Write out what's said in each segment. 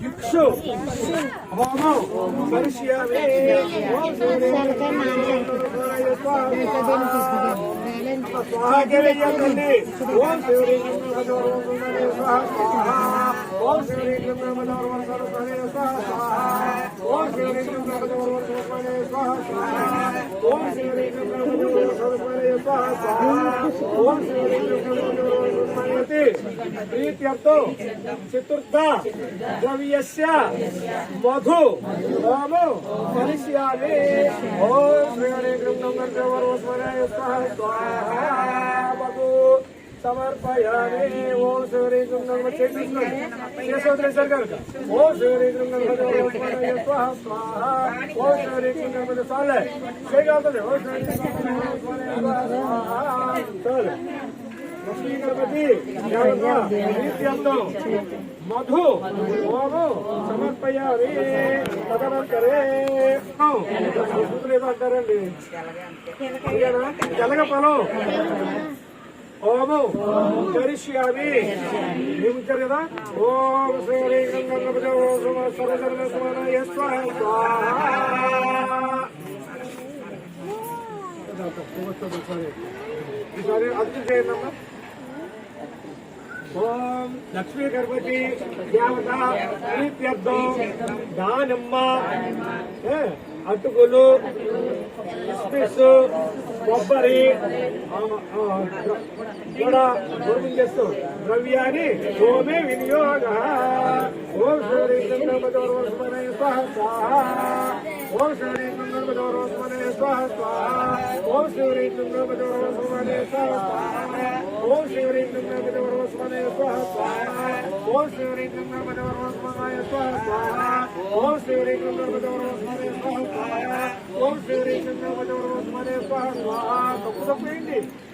దిక్షు హోమం పరిశీలనే స్వాహాకెయ్యండి ఓం శివరి స్వాహ ఓం శివరి స్వాహ ఓం శివరి స్వాహ ఓం శివరి స్వాహ ఓం శివరి చతుర్థ ద్రవ్యస్య మధు రాము పరిశ్యామి ఓం శ్రీ హరే కృష్ణం స్వాహ సమర్పయామి. ఓం శ్రీ హరే కృష్ణం చేకృష్ణం చేసోదరి సర్గర్ ఓం శ్రీ హరే కృష్ణం గర్భవరోస్మరాయ స్వాహ. ఓం శ్రీ హరే సాలే చేయగలుగుతుంది ఓం శ్రీ హరే కృష్ణం గర్భవరోస్మరాయ లక్ష్మీ గణపతి నిత్యంతో మధు ఓము సమర్పయామి. తదనంతరే. అంటారండి. తెలగ పొలం ఓము. కరిష్యామి నిమించారు కదా? ఓం శ్రీ గంగపతి ఓం సర్వధర్మ సమానాయ ఈసారి అర్థం చేయండి అమ్మా ఓం లక్ష్మీ గణపతి దేవత ప్రీత్యర్థం దానమ్మ. అటుకులు కిస్మిస్ కొబ్బరి కూడా భోజనం చేస్తూ ద్రవ్యాన్ని ఓమే వినియోగ ఓం శ్రీ గణపతి స్వాహ స్వాహ ఓం శ్రీ గణపతి స్వాహ స్వాహ ఓం శ్రీ గణపతి స్వాహ స్వాహ ఓం శ్రీ గణపతి స్వాహ స్వాహ ఓం శ్రీ గణపతి స్వాహ స్వాహ ఓం శ్రీ గణపతి స్వాహ స్వాహ ఓం శ్రీ గణపతి స్వాహ స్వాహ తప్పు తప్పు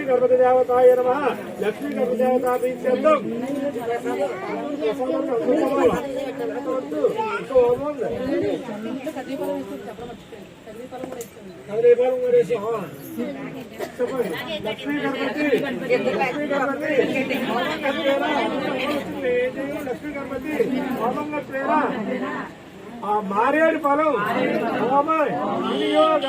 లక్ష్మీ గణపతి దేవతాయ నమ. లక్ష్మీ గణపతి దేవత ప్రీత్యర్థం చెప్పండి లక్ష్మీ గణపతి లక్ష్మీ గణపతి లక్ష్మీ గణపతి హోమంగ మారేడు పొలం హోమయ్ వినియోగ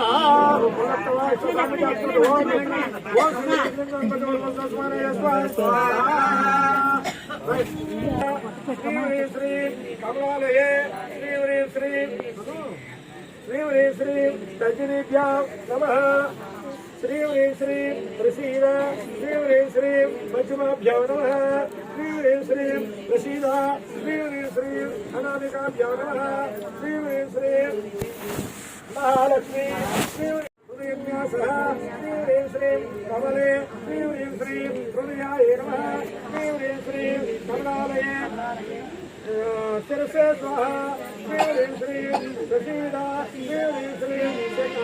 శ్రీ శ్రీ కమలాలయే శ్రీ హ్రీం శ్రీ శ్రీ హ్రీం శ్రీ తజ్జనీభ్యాం నమ శ్రీ హ్రీం శ్రీ ప్రసీద శ్రీ హ్రీం శ్రీ మధ్యమాభ్యాం నమ శ్రీ హ్రీం శ్రీ ప్రసీద శ్రీ హ్రీం శ్రీ అనామికాభ్యాం నమ శ్రీ హ్రీం శ్రీ మహాలక్ష్మి శ్రీ హృదయన్యాస శ్రీ హ్రీం శ్రీ కమలే శ్రీ హ్రీం శ్రీ హృదయాయ నమ శ్రీ హ్రీం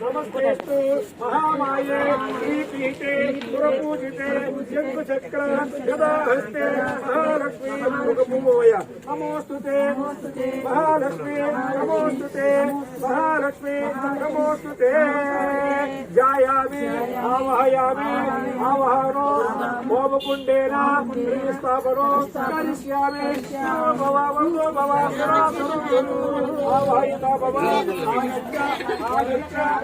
ನಮಸ್ಕರಿಸ್ತು ಮಹಾಮಾಯೆ ಪ್ರೀಪೀಠೆ ಪುರಪೂಜಿತೆ ಚಕ್ರ ಗದಾ ಹಸ್ತೆ ಮಹಾಲಕ್ಷ್ಮೀ ಮುಖಮೂಯ ನಮೋಸ್ತುತೆ ಮಹಾಲಕ್ಷ್ಮೀ ನಮೋಸ್ತುತೆ ಮಹಾಲಕ್ಷ್ಮೀ ನಮೋಸ್ತುತೆ ಜಾಯಾಮಿ ಆವಹಯಾಮಿ ಆವಹಾರೋ ಹೋಮಪುಂಡೇನ ಸ್ಥಾಪನೋ ಕರಿಷ್ಯಾಮಿ ಭವ ಭವ ಭವ ಆವಹಿತ ಭವ ಆದಿತ್ಯ ಆದಿತ್ಯ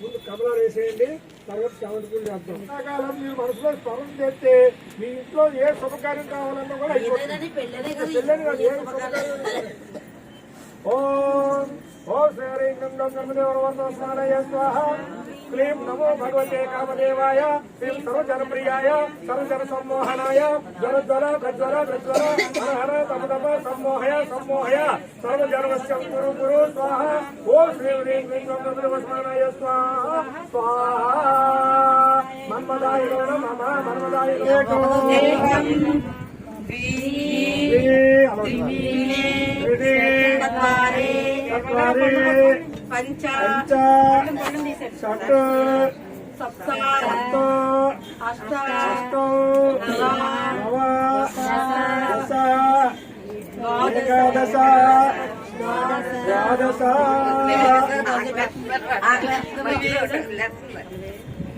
ముందు కమలా వేసేయండి తర్వాత చామంతి పూలు చేద్దాం. కాలం మీరు మనసులో స్మరణ చేస్తే మీ ఇంట్లో ఏ శుభకార్యం కావాలన్నా కూడా అయిపోతుంది. కాదు, ఏ శుభకార్యం. ఓం ఓం శ్రీలింగం బ్రహ్మదేవరవర్ణ స్నానయ స్వాహ क्लीं नमो भगवते कामदेवाय श्रीं सर्वजनप्रियाय सर्वजनसम्मोहनाय ज्वरज्वर प्रज्वर प्रज्वर हर हर तम तम सम्मोहय सम्मोहय सर्वजनमस्य गुरु गुरु स्वाहा ओ श्री ह्रीं क्लीं नमस्मानाय स्वाहा स्वाहा। मन्मदाय नमः मन्मदाय एकम् त्रीणि चत्वारि चत्वारि పంచ షట్ సప్త సప్త అష్ట అష్టౌ నవ దశ ఏకాదశ ద్వాదశ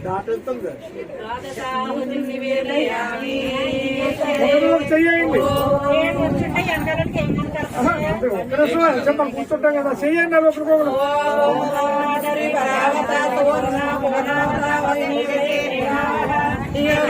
దాటెళ్తుంది చెయ్యండి చెప్పండి కూర్చుంటాం కదా చెయ్యండి అవి ఒకరికొకరు స్వాహా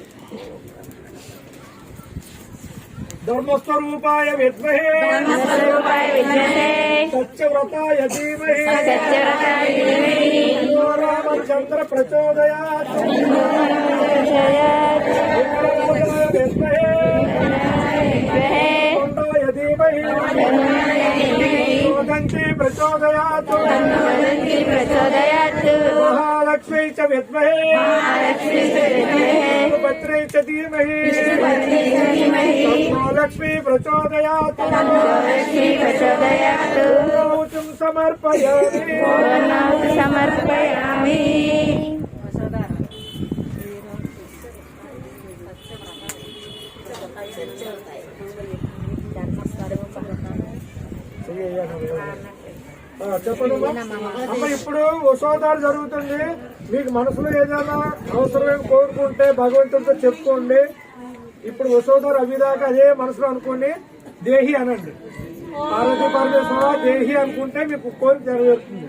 ధర్మస్వరూపాయ విద్మహే సత్యవ్రతాయ ధీమహి రామచంద్ర ప్రచోదయాత్ విద్మహే కొండాయ ధీమహి వదంతి ప్రచోదయాత్ మహాలక్ష్మీ చ విద్మహే చ ధీమహి తన్నో లక్ష్మీ ప్రచోదయాత్ ఊచం సమర్పయామి సమర్పయామి ఆ, చెప్పండి అమ్మా. అమ్మ ఇప్పుడు ఉత్సవాలు జరుగుతుంది మీకు మనసులో ఏదైనా అవసరమైన కోరుకుంటే భగవంతుడితో చెప్పుకోండి. ఇప్పుడు ఉత్సవాలు అవిదాకా అదే మనసులో అనుకోండి దేహి అనండి. పార్వతి పరమేశ్వర దేహి అనుకుంటే మీకు కోరిక నెరవేరుతుంది.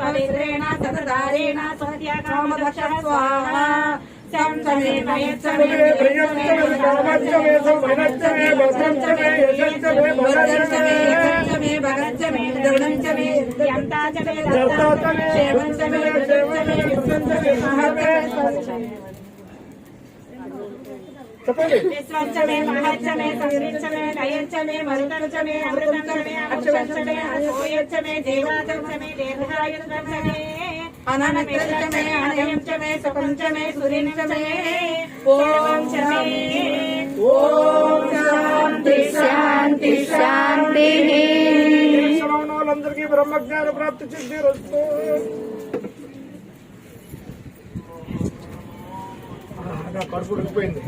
పవిత్రేణ సతదారేణ సత్య కామదక్ష స్వాహ. विश्वच मे महच्च मे संगीच मे लयच मे मरुदच मे अमृतच मे अक्षरच मे अयोयच मे देवाच मे देहायुच मे అననమితంచమే అనయంచమే సుఖంచమే సురించమే ఓం చమే ఓం శాంతి శాంతి శాంతి శ్రవణ వాళ్ళందరికీ బ్రహ్మజ్ఞాన ప్రాప్తి చెంది వస్తూ నా కడుపు ఉడికిపోయింది.